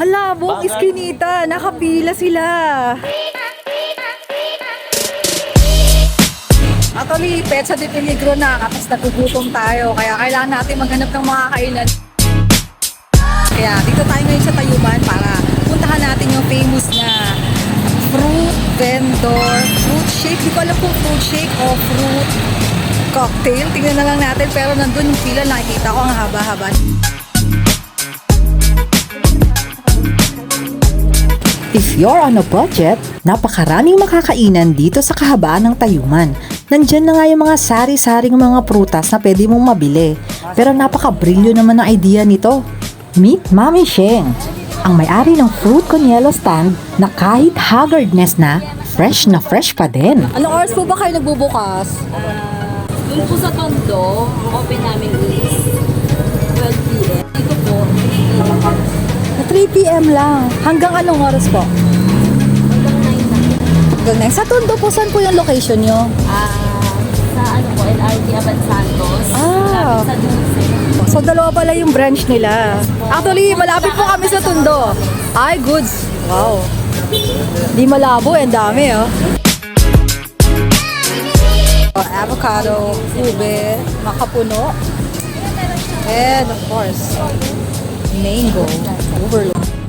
Hala, buong iskinita. Nakapila sila. Actually, petsa din peligro na kapag nagugutom tayo. Kaya kailangan natin maghanap ng mga kainan. Kaya dito tayo ngayon sa Tayuman para puntahan natin yung famous na fruit vendor, fruit shake. Di ko alam kung fruit shake o fruit cocktail. Tingnan na lang natin. Pero nandun yung pila, nakikita ko ang haba-haba. You're on a budget, napakaraming makakainan dito sa kahabaan ng Tayuman. Nandyan na nga yung mga sari-saring mga prutas na pwede mong mabili. Pero napaka-brilyo naman ng idea nito. Meet Mami Sheng, ang may-ari ng Fruit Conielo stand na kahit haggardness na, fresh na fresh pa din. Anong oras po ba kayo nagbubukas? Doon po sa Tondo, open namin is 12 p.m. Dito po, 3 p.m. Na 3 p.m. lang. Hanggang anong oras po? Hanggang 9 na. Hanggang 9. Sa Tondo po, saan po yung location nyo? Ah, sa ano po, LRT Abad Santos. Ah. Sa Dulce. So, dalawa pala yung branch nila. Actually, malapit po kami sa Tondo. Ay, goods. Wow. Di malabo, eh, ang dami, oh. Oh, avocado, ube, makapuno, and of course, mango, overload.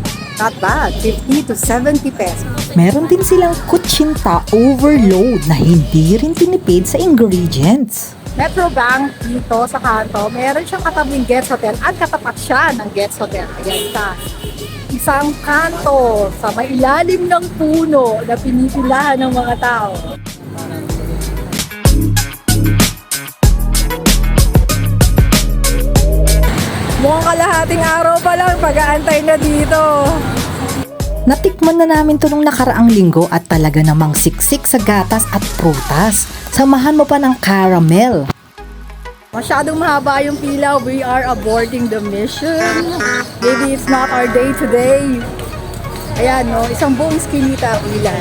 Not bad, 50 to 70 pesos. Meron din silang kutsinta overload na hindi rin tinipid sa ingredients. Metro Bank dito sa kanto, meron siyang katabing Gets Hotel at katapat siya ng Gets Hotel. Ayan siya. Isang kanto sa mailalim ng puno na pinipilahan ng mga tao. Kalahating araw pa lang pag-aantay na dito. Natikman na namin to nung nakaraang linggo at talaga namang siksik sa gatas at prutas. Samahan mo pa ng caramel. Masyadong mahaba yung pila. We are aborting the mission. Maybe it's not our day today. Ayan, no? Isang buong skinita pila.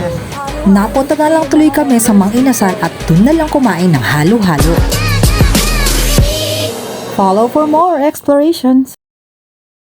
Napunta na lang tuloy kami sa Mang Inasal at dun na lang kumain ng halo-halo. Follow for more explorations.